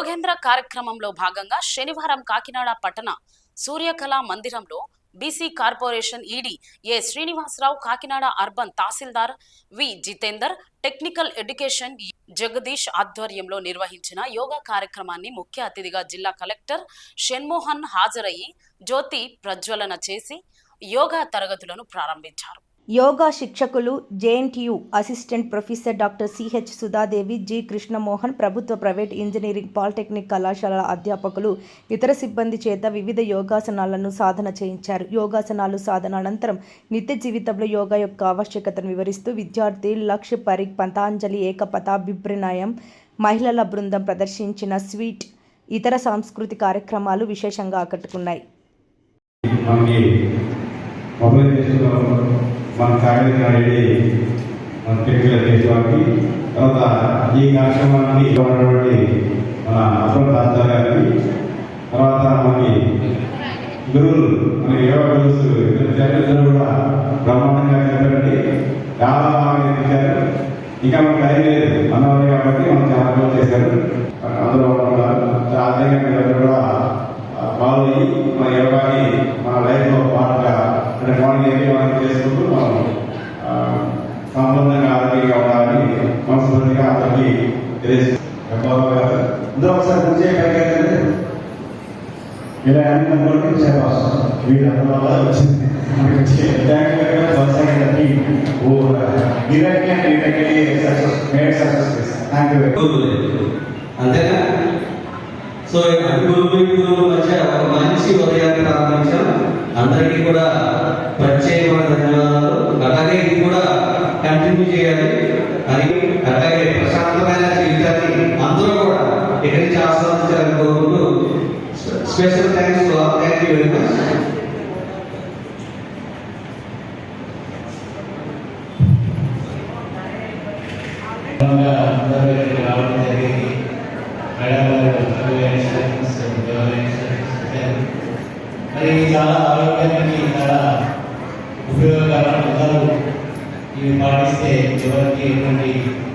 యోగేంద్ర కార్యక్రమంలో భాగంగా శనివారం కాకినాడ పట్టణ సూర్యకళా మందిరంలో BC corporation ED A Srinivasarao Kakinada urban tahsildar V Jitender technical education Jagadish ఆధ్వర్యంలో నిర్వహించిన యోగా కార్యక్రమాన్ని ముఖ్య అతిథిగా జిల్లా కలెక్టర్ షణ్మోహన్ హాజరయ్యి జ్యోతి ప్రజ్వలన చేసి యోగా తరగతులను ప్రారంభించారు. Yoga శిక్షకులు JNTU assistant professor doctor CH Sudhadevi G Krishnamohan ప్రభుత్వ ప్రైవేట్ ఇంజనీరింగ్ పాలిటెక్నిక్ కళాశాలల అధ్యాపకులు ఇతర సిబ్బంది చేత వివిధ యోగాసనాలను సాధన చేయించారు. యోగాసనాలు సాధన అనంతరం నిత్య జీవితంలో యోగా యొక్క ఆవశ్యకతను వివరిస్తూ విద్యార్థి లక్ష్య పరిక్ పతాంజలి ఏకపథ మహిళల బృందం ప్రదర్శించిన స్వీట్ ఇతర సాంస్కృతిక కార్యక్రమాలు విశేషంగా ఆకట్టుకున్నాయి. మన ఫ్యామిలీ అనేది మన తెలుగులో దేశవానికి తర్వాత ఈ కార్యక్రమాన్ని ఉన్నటువంటి మన అసలు దాస్తా గారికి. తర్వాత మనకి గురువులు మన యోగా గురువులు ఇద్దరు కూడా బ్రహ్మాండంగా చెప్పండి చాలా బాగా నేర్పించారు ఇంకా మనకు టైం లేదు. అన్నవారు కాబట్టి మనం చాలా రోజులు చేశారు. అందులో కూడా చాలా కూడా పాల్గొని మన యోగాని మన సంబంధంగా ఆరోగ్యంగా ఉండాలని మనస్ఫూర్తిగా అందరికీ తెలియజేస్తారు ఇందులో ఒకసారి పూజ చేయగలిగారంటే ఇలా అన్ని వచ్చింది అంతేనా? సో గురువు మధ్య మంచి ఉదయాన్ని ప్రారంభించాం. అందరికీ కూడా ప్రత్యేకమైన ధన్యవాదాలు. అలాగే ఎందుకు చేయాలి? అని అలాగే ప్రశాంతమైన జీవితాన్ని అందరూ కూడా ఇక్కడి నుంచి ఆస్వాదించాలని కోరుకుంటూ special thanks thank you very much మరి చాలా ఆరోగ్యానికి చాలా ఉపయోగకరమైన ये बारिश की